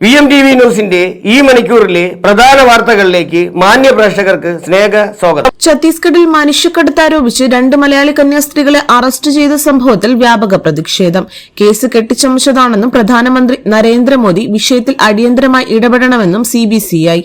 V M T V ന്യൂസിന്റെ ഈ മണിക്കൂറിലെ പ്രധാന വാർത്തകളിലേക്ക് മാന്യ പ്രേക്ഷകർക്ക് സ്നേഹ സ്വാഗതം. ഛത്തീസ്ഗഡിൽ മനുഷ്യക്കടത്ത് ആരോപിച്ച് രണ്ട് മലയാളി കന്യാസ്ത്രീകളെ അറസ്റ്റ് ചെയ്ത സംഭവത്തിൽ വ്യാപക പ്രതിഷേധം. കേസ് കെട്ടിച്ചമച്ചതാണെന്നും പ്രധാനമന്ത്രി നരേന്ദ്രമോദി വിഷയത്തിൽ അടിയന്തരമായി ഇടപെടണമെന്നും സിബിസിഐ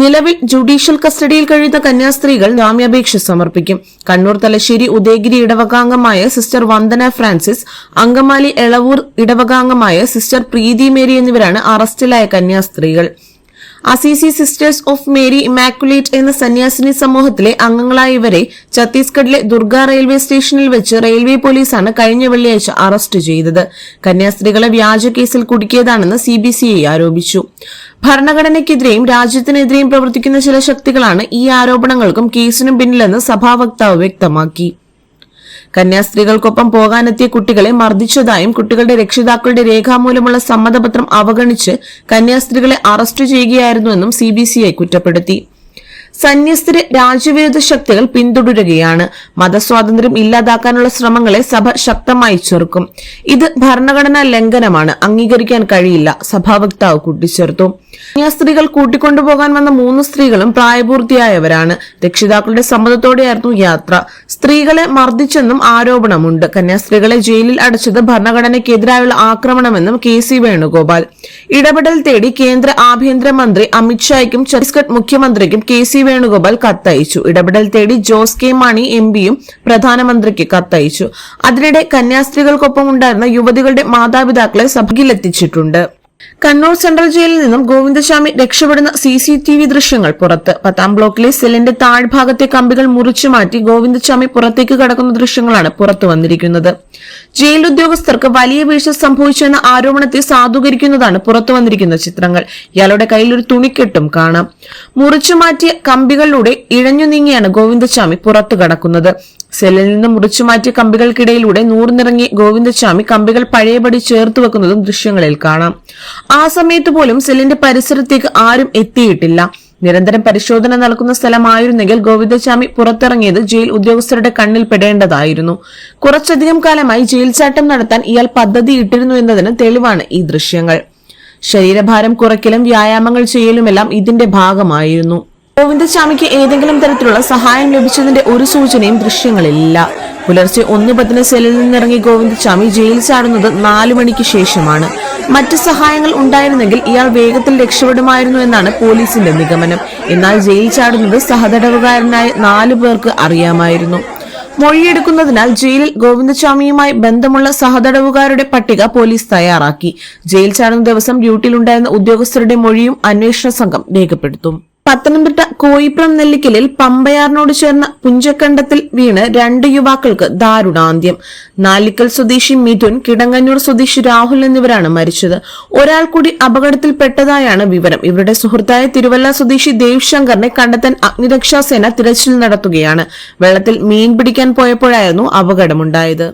നിലവിൽ ജുഡീഷ്യൽ കസ്റ്റഡിയിൽ കഴിയുന്ന കന്യാസ്ത്രീകൾ ജാമ്യാപേക്ഷ സമർപ്പിക്കും. കണ്ണൂർ തലശ്ശേരി ഉദയഗിരി ഇടവകാംഗമായ സിസ്റ്റർ വന്ദന ഫ്രാൻസിസ് അങ്കമാലി എളവൂർ ഇടവകാംഗമായ സിസ്റ്റർ പ്രീതി മേരി എന്നിവരാണ് അറസ്റ്റിലായ കന്യാസ്ത്രീകൾ. Assisi sisters of Mary Immaculate എന്ന സന്യാസിനി സമൂഹത്തിലെ അംഗങ്ങളായ ഇവരെ ഛത്തീസ്ഗഡിലെ ദുർഗ റെയിൽവേ സ്റ്റേഷനിൽ വെച്ച് റെയിൽവേ പോലീസാണ് കഴിഞ്ഞ വെള്ളിയാഴ്ച അറസ്റ്റ് ചെയ്തത്. കന്യാസ്ത്രീകളെ വ്യാജ കേസിൽ കുടുക്കിയതാണെന്ന് സി ബി സി ഐ ആരോപിച്ചു. ഭരണഘടനയ്ക്കെതിരെയും രാജ്യത്തിനെതിരെയും പ്രവർത്തിക്കുന്ന ചില ശക്തികളാണ് ഈ ആരോപണങ്ങൾക്കും കേസിനും പിന്നിലെന്ന് സഭാ വക്താവ് വ്യക്തമാക്കി. കന്യാസ്ത്രീകൾക്കൊപ്പം പോകാനെത്തിയ കുട്ടികളെ മർദ്ദിച്ചതായും കുട്ടികളുടെ രക്ഷിതാക്കളുടെ രേഖാമൂലമുള്ള സമ്മതപത്രം അവഗണിച്ച് കന്യാസ്ത്രീകളെ അറസ്റ്റ് ചെയ്യുകയായിരുന്നുവെന്നും സി ബി സി ഐ കുറ്റപ്പെടുത്തി. സന്യസ്തരെ രാജ്യവിരുദ്ധ ശക്തികൾ പിന്തുടരുകയാണ്. മതസ്വാതന്ത്ര്യം ഇല്ലാതാക്കാനുള്ള ശ്രമങ്ങളെ സഭ ശക്തമായി ചെറുക്കും. ഇത് ഭരണഘടനാ ലംഘനമാണ്. അംഗീകരിക്കാൻ കഴിയില്ല. സഭാവക്താവ് കൂട്ടിച്ചേർത്തു. കന്യാസ്ത്രീകൾ കൂട്ടിക്കൊണ്ടുപോകാൻ വന്ന മൂന്ന് സ്ത്രീകളും പ്രായപൂർത്തിയായവരാണ്. രക്ഷിതാക്കളുടെ സമ്മതത്തോടെയായിരുന്നു യാത്ര. സ്ത്രീകളെ മർദ്ദിച്ചെന്നും ആരോപണമുണ്ട്. കന്യാസ്ത്രീകളെ ജയിലിൽ അടച്ചത് ഭരണഘടനയ്ക്കെതിരായുള്ള ആക്രമണമെന്നും കെ സി വേണുഗോപാൽ. ഇടപെടൽ തേടി കേന്ദ്ര ആഭ്യന്തരമന്ത്രി അമിത്ഷായ്ക്കും ഛത്തീസ്ഗഡ് മുഖ്യമന്ത്രിക്കും കെ സി വേണുഗോപാൽ കത്തയച്ചു. ഇടപെടൽ തേടി ജോസ് കെ മാണി എം പിയും പ്രധാനമന്ത്രിക്ക് കത്തയച്ചു. അതിനിടെ കന്യാസ്ത്രീകൾക്കൊപ്പം ഉണ്ടായിരുന്ന യുവതികളുടെ മാതാപിതാക്കളെ സഭയിലെത്തിച്ചിട്ടുണ്ട്. കണ്ണൂർ സെൻട്രൽ ജയിലിൽ നിന്നും ഗോവിന്ദസ്വാമി രക്ഷപ്പെടുന്ന സി സി ടി വി ദൃശ്യങ്ങൾ പുറത്ത്. പത്താം ബ്ലോക്കിലെ സെല്ലിന്റെ താഴ്ഭാഗത്തെ കമ്പികൾ മുറിച്ചു മാറ്റി ഗോവിന്ദസ്വാമി പുറത്തേക്ക് കടക്കുന്ന ദൃശ്യങ്ങളാണ് പുറത്തു വന്നിരിക്കുന്നത്. ജയിൽ ഉദ്യോഗസ്ഥർക്ക് വലിയ വീഴ്ച സംഭവിച്ചെന്ന ആരോപണത്തെ സാധൂകരിക്കുന്നതാണ് പുറത്തു വന്നിരിക്കുന്ന ചിത്രങ്ങൾ. ഇയാളുടെ കയ്യിൽ ഒരു തുണിക്കെട്ടും കാണാം. മുറിച്ചു മാറ്റിയ കമ്പികളിലൂടെ ഇഴഞ്ഞു നീങ്ങിയാണ് ഗോവിന്ദസ്വാമി പുറത്തു കടക്കുന്നത്. സെല്ലിൽ നിന്ന് മുറിച്ചു മാറ്റിയ കമ്പികൾക്കിടയിലൂടെ നൂറിനിറങ്ങി ഗോവിന്ദസ്വാമി കമ്പികൾ പഴയപടി ചേർത്ത് വെക്കുന്നതും ദൃശ്യങ്ങളിൽ കാണാം. ആ സമയത്ത് പോലും സെല്ലിന്റെ പരിസരത്തേക്ക് ആരും എത്തിയിട്ടില്ല. നിരന്തരം പരിശോധന നടക്കുന്ന സ്ഥലമായിരുന്നെങ്കിൽ ഗോവിന്ദസ്വാമി പുറത്തിറങ്ങിയത് ജയിൽ ഉദ്യോഗസ്ഥരുടെ കണ്ണിൽ പെടേണ്ടതായിരുന്നു. കുറച്ചധികം കാലമായി ജയിൽ ചാട്ടം നടത്താൻ ഇയാൾ പദ്ധതി ഇട്ടിരുന്നു എന്നതിന് തെളിവാണ് ഈ ദൃശ്യങ്ങൾ. ശരീരഭാരം കുറയ്ക്കലും വ്യായാമങ്ങൾ ചെയ്യലുമെല്ലാം ഇതിന്റെ ഭാഗമായിരുന്നു. ഗോവിന്ദസ്വാമിക്ക് ഏതെങ്കിലും തരത്തിലുള്ള സഹായം ലഭിച്ചതിന്റെ ഒരു സൂചനയും ദൃശ്യങ്ങളില്ല പുലർച്ചെ ഒന്ന് പത്തിന് സെല്ലിൽ നിന്നിറങ്ങി ഗോവിന്ദസ്വാമി ജയിൽ ചാടുന്നത് നാലു മണിക്ക് ശേഷമാണ്. മറ്റ് സഹായങ്ങൾ ഉണ്ടായിരുന്നെങ്കിൽ ഇയാൾ വേഗത്തിൽ രക്ഷപ്പെടുമായിരുന്നു എന്നാണ് പോലീസിന്റെ നിഗമനം. എന്നാൽ ജയിൽ ചാടുന്നത് സഹതടവുകാരനായ നാലു പേർക്ക് അറിയാമായിരുന്നു. മൊഴിയെടുക്കുന്നതിനാൽ ജയിലിൽ ഗോവിന്ദസ്വാമിയുമായി ബന്ധമുള്ള സഹതടവുകാരുടെ പട്ടിക പോലീസ് തയ്യാറാക്കി. ജയിൽ ചാടുന്ന ദിവസം ഡ്യൂട്ടിയിലുണ്ടായിരുന്ന ഉദ്യോഗസ്ഥരുടെ മൊഴിയും അന്വേഷണ സംഘം രേഖപ്പെടുത്തും. പത്തനംതിട്ട കോയിപ്രം നെല്ലിക്കലിൽ പമ്പയാറിനോട് ചേർന്ന പുഞ്ചക്കണ്ടത്തിൽ വീണ് രണ്ട് യുവാക്കൾക്ക് ദാരുണാന്ത്യം. നാലിക്കൽ സ്വദേശി മിഥുൻ കിടങ്ങന്നൂർ സ്വദേശി രാഹുൽ എന്നിവരാണ് മരിച്ചത്. ഒരാൾ കൂടി അപകടത്തിൽപ്പെട്ടതായാണ് വിവരം. ഇവരുടെ സുഹൃത്തായ തിരുവല്ല സ്വദേശി ദേവ് ശങ്കറിനെ കണ്ടെത്താൻ അഗ്നിരക്ഷാസേന തിരച്ചിൽ നടത്തുകയാണ്. വെള്ളത്തിൽ മീൻ പിടിക്കാൻ പോയപ്പോഴായിരുന്നു അപകടമുണ്ടായത്.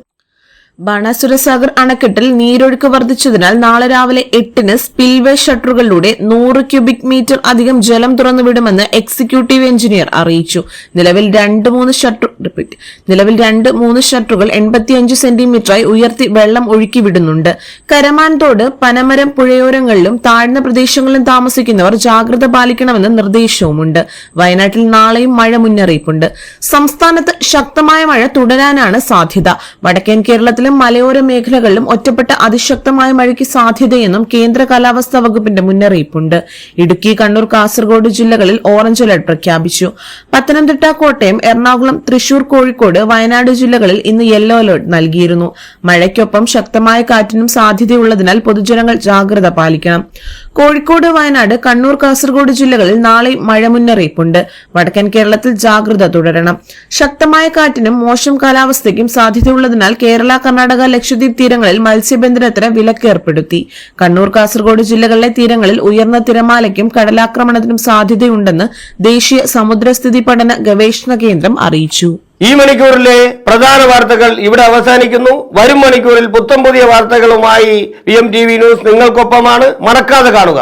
ബാണാസുരസാഗർ അണക്കെട്ടിൽ നീരൊഴുക്ക് വർദ്ധിച്ചതിനാൽ നാളെ രാവിലെ എട്ടിന് സ്പിൽവേ ഷട്ടറുകളിലൂടെ നൂറ് ക്യൂബിക് മീറ്റർ അധികം ജലം തുറന്നുവിടുമെന്ന് എക്സിക്യൂട്ടീവ് എഞ്ചിനീയർ അറിയിച്ചു. നിലവിൽ രണ്ട് മൂന്ന് ഷട്ടർ റിപ്പീറ്റ്. നിലവിൽ രണ്ട് മൂന്ന് ഷട്ടറുകൾ എൺപത്തിയഞ്ച് സെന്റിമീറ്ററായി ഉയർത്തി വെള്ളം ഒഴുക്കിവിടുന്നുണ്ട്. കരമാൻതോട് കരമാൻ പനമരം പുഴയോരങ്ങളിലും താഴ്ന്ന പ്രദേശങ്ങളിലും താമസിക്കുന്നവർ ജാഗ്രത പാലിക്കണമെന്ന് നിർദ്ദേശവുമുണ്ട്. വയനാട്ടിൽ നാളെയും മഴ മുന്നറിയിപ്പുണ്ട്. സംസ്ഥാനത്ത് ശക്തമായ മഴ തുടരാനാണ് സാധ്യത. വടക്കൻ കേരളത്തിലും മലയോര മേഖലകളിലും ഒറ്റപ്പെട്ട അതിശക്തമായ മഴയ്ക്ക് സാധ്യതയെന്നും കേന്ദ്ര കാലാവസ്ഥാ വകുപ്പിന്റെ മുന്നറിയിപ്പുണ്ട്. ഇടുക്കി കണ്ണൂർ കാസർഗോഡ് ജില്ലകളിൽ ഓറഞ്ച് അലർട്ട് പ്രഖ്യാപിച്ചു. പത്തനംതിട്ട കോട്ടയം എറണാകുളം തൃശൂർ കോഴിക്കോട് വയനാട് ജില്ലകളിൽ ഇന്ന് യെല്ലോ അലർട്ട് നൽകിയിരുന്നു. മഴയ്ക്കൊപ്പം ശക്തമായ കാറ്റിനും സാധ്യതയുള്ളതിനാൽ പൊതുജനങ്ങൾ ജാഗ്രത പാലിക്കണം. കോഴിക്കോട് വയനാട് കണ്ണൂർ കാസർഗോഡ് ജില്ലകളിൽ നാളെ മഴ മുന്നറിയിപ്പുണ്ട്. വടക്കൻ കേരളത്തിൽ ജാഗ്രത തുടരണം. ശക്തമായ കാറ്റിനും മോശം കാലാവസ്ഥയ്ക്കും സാധ്യതയുള്ളതിനാൽ കേരള കർണാടക ലക്ഷദ്വീപ് തീരങ്ങളിൽ മത്സ്യബന്ധനത്തിന് വിലക്ക് ഏർപ്പെടുത്തി. കണ്ണൂർ കാസർഗോഡ് ജില്ലകളിലെ തീരങ്ങളിൽ ഉയർന്ന തിരമാലയ്ക്കും കടലാക്രമണത്തിനും സാധ്യതയുണ്ടെന്ന് ദേശീയ സമുദ്രസ്ഥിതി പഠന ഗവേഷണ കേന്ദ്രം അറിയിച്ചു. ഈ മണിക്കൂറിലെ പ്രധാന വാർത്തകൾ ഇവിടെ അവസാനിക്കുന്നു. വരും മണിക്കൂറിൽ പുത്തം പുതിയ വാർത്തകളുമായി P M T V news നിങ്ങൾക്കൊപ്പമാണ്. മറക്കാതെ കാണുക.